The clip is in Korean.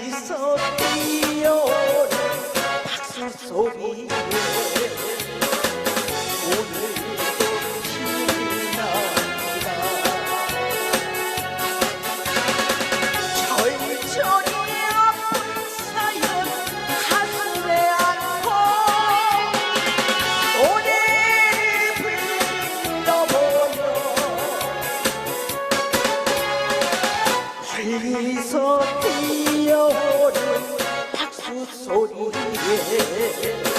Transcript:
멀리서 뛰어오는 박수 소리에 오늘도 납니다 천천히 아픈 사연 가슴에 안고 노래를 불러보며 멀리서 뛰어오는 박